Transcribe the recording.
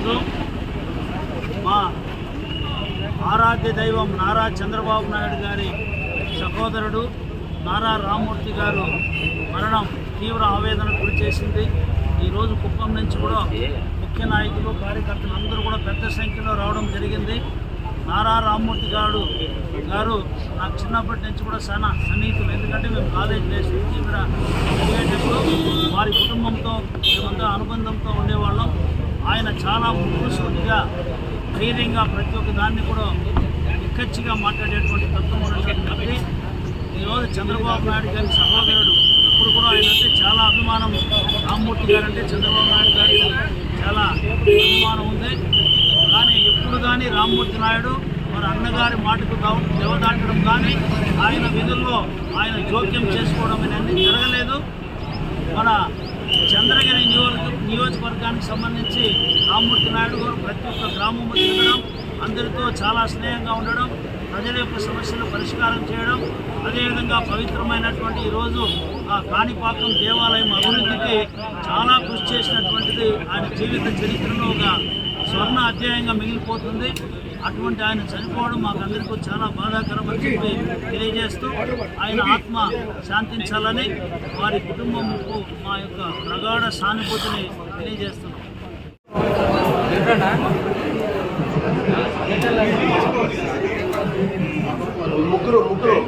ఈరోజు మా ఆరాధ్య దైవం నారా చంద్రబాబు నాయుడు గారి సహోదరుడు నారా రామ్మూర్తి గారు మరణం తీవ్ర ఆవేదనకు గురి చేసింది. ఈరోజు కుప్పం నుంచి కూడా ముఖ్య నాయకులు కార్యకర్తలు అందరూ కూడా పెద్ద సంఖ్యలో రావడం జరిగింది. నారా రామ్మూర్తి గారు గారు నాకు చిన్నప్పటి నుంచి కూడా చాలా సన్నిహితులు ఎందుకంటే మేము కాలేజ్ డేస్ తీవ్ర వారి కుటుంబంతో మేమంతా అనుబంధంతో ఉండేవాళ్ళు. చాలా ముక్కుసూటిగా ధైర్యంగా ప్రతి ఒక్క దాన్ని కూడా నిక్కచ్చిగా మాట్లాడేటువంటి తత్వం ఉన్నటువంటి ఈరోజు చంద్రబాబు నాయుడు గారి సహోదరుడు. ఇప్పుడు కూడా ఆయన అంటే చాలా అభిమానం. రామ్మూర్తి గారు అంటే చంద్రబాబు నాయుడు గారికి చాలా అభిమానం ఉంది. కానీ ఎప్పుడు కానీ రామ్మూర్తి నాయుడు మరి అన్నగారి మాటకు దెవదాటడం కానీ ఆయన విధుల్లో ఆయన జోక్యం చేసుకోవడం అనేది జరగలేదు. మన చంద్రగిరి నియోజక గ్రామానికి సంబంధించి రామ్మూర్తి నాయుడు గారు ప్రతి ఒక్క గ్రామంలో తిరగడం అందరితో చాలా స్నేహంగా ఉండడం ప్రజల యొక్క సమస్యలు పరిష్కారం చేయడం అదేవిధంగా పవిత్రమైనటువంటి ఈరోజు ఆ కాణిపాకం దేవాలయం అభివృద్ధికి చాలా కృషి చేసినటువంటిది ఆయన జీవిత చరిత్రలో ఒక స్వర్ణ అధ్యాయంగా మిగిలిపోతుంది. అటువంటి ఆయన చనిపోవడం మాకు అందరికీ చాలా బాధాకరమని చెప్పి తెలియజేస్తూ ఆయన ఆత్మ శాంతించాలని వారి కుటుంబంకు మా యొక్క ప్రగాఢ సానుభూతిని తెలియజేస్తున్నాం. ముగ్గురు. ముగ్గురు.